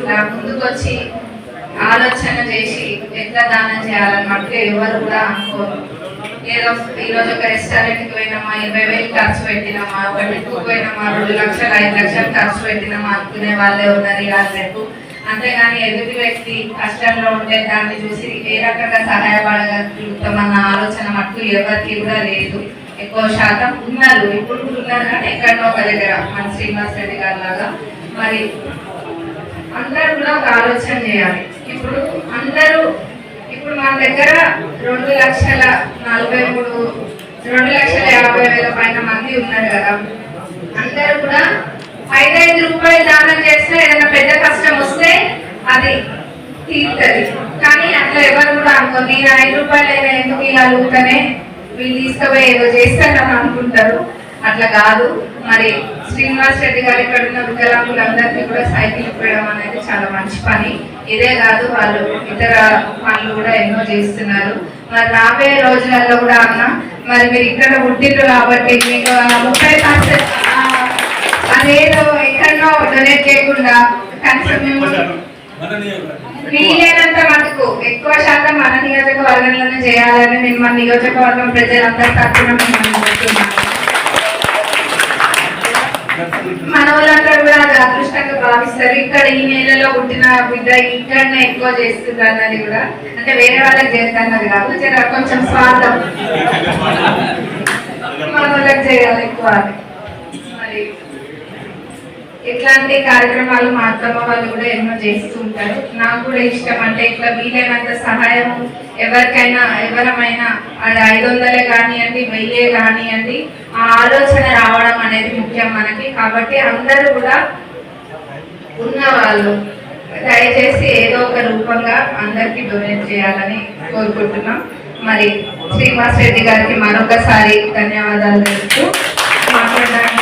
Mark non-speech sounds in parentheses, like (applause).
ఇట్లా ముందుకొచ్చి ఆలోచన చేసి ఎట్లా దానం చేయాలన్నమాట ఎవరు కూడా అనుకోరు. ఏదో ఈరోజు ఒక రెస్టారెంట్కి పోయినామా ఇరవై వేలు ఖర్చు పెట్టినామా ఒక ట్రిప్ పోయినామా రెండు లక్షలు ఐదు లక్షలు ఖర్చు పెట్టినామా అనుకునే వాళ్ళే ఉన్నారు ఇవాళ రేపు. అంతేగాని ఎదుటి వ్యక్తి కష్టంలో ఉంటే దాన్ని చూసి ఏ రకంగా సహాయపడగలుగుతామన్న ఆలోచన మట్టు ఎవరికి కూడా లేదు. ఎక్కువ శాతం ఉన్నారు ఇప్పుడు ఉన్నారు. కానీ ఎక్కడో ఒక దగ్గర మన శ్రీనివాస్ రెడ్డి గారి లాగా. మరి ఆలోచన చేయాలి. ఇప్పుడు అందరూ ఇప్పుడు మన దగ్గర రెండు లక్షల నలభై మూడు రెండు లక్షల యాభై వేల పైన మంది ఉన్నారు కదా. అందరూ కూడా ఐదైదు రూపాయలు దానం చేస్తే ఏదైనా పెద్ద కష్టం వస్తే అది తీరుతుంది. కానీ అట్లా ఎవరు కూడా అనుకో నేను ఐదు రూపాయలు అయినా ఎందుకు ఇలా అడుగుతానే? వీళ్ళు తీసుకుపోయి ఏదో చేస్తారని అనుకుంటారు. అట్లా కాదు. మరి శ్రీనివాస్ రెడ్డి గారు ఇక్కడ ఉన్న వికలాంగులందరికీ కూడా సైకిల్ ఇవ్వడం అనేది చాలా మంచి పని. ఇదే కాదు వాళ్ళు ఇతర పనులు కూడా ఎన్నో చేస్తున్నారు. మరి రాబోయే రోజులలో కూడా అన్న మరి మీరు ఇక్కడ పుట్టిండ్రు కాబట్టి మీకు ముప్పై పర్సెంట్ అదేదో ఎక్కడో డొనేట్ చేయకుండా కనీసం మేము వీలైనంత మటుకు ఎక్కువ శాతం మన నియోజకవర్గంలోనే చేయాలని నేను మన నియోజకవర్గం ప్రజలందరి తరఫున మిమ్మల్ని కోరుతున్నాను మన వాళ్ళందరూ కూడా అది అదృష్టంగా భావిస్తారు. ఇక్కడ ఈ నెలలో పుట్టిన బిడ్డ ఇక్కడనే ఎక్కువ చేస్తుంది అన్నది కూడా అంటే వేరే వాళ్ళకి చేస్తున్నది కాదు జర కొంచెం స్వార్థం. (laughs) మన వాళ్ళకి చేయాలి ఎక్కువ ఇట్లాంటి కార్యక్రమాలు మా అత్తమ్మ వాళ్ళు కూడా ఎన్నో చేస్తూ ఉంటారు. నాకు కూడా ఇష్టం అంటే ఇట్లా వీలైనంత సహాయం ఎవరికైనా ఎవరమైనా అది ఐదు వందలే కానివ్వండి వెయ్యే కానివ్వండి ఆ ఆలోచన రావడం అనేది ముఖ్యం మనకి. కాబట్టి అందరూ కూడా ఉన్న వాళ్ళు దయచేసి ఏదో ఒక రూపంగా అందరికీ డొనేట్ చేయాలని కోరుకుంటున్నాం. మరి శ్రీనివాస్ రెడ్డి గారికి మరొకసారి ధన్యవాదాలు తెలుపుతూ మాట్లాడడానికి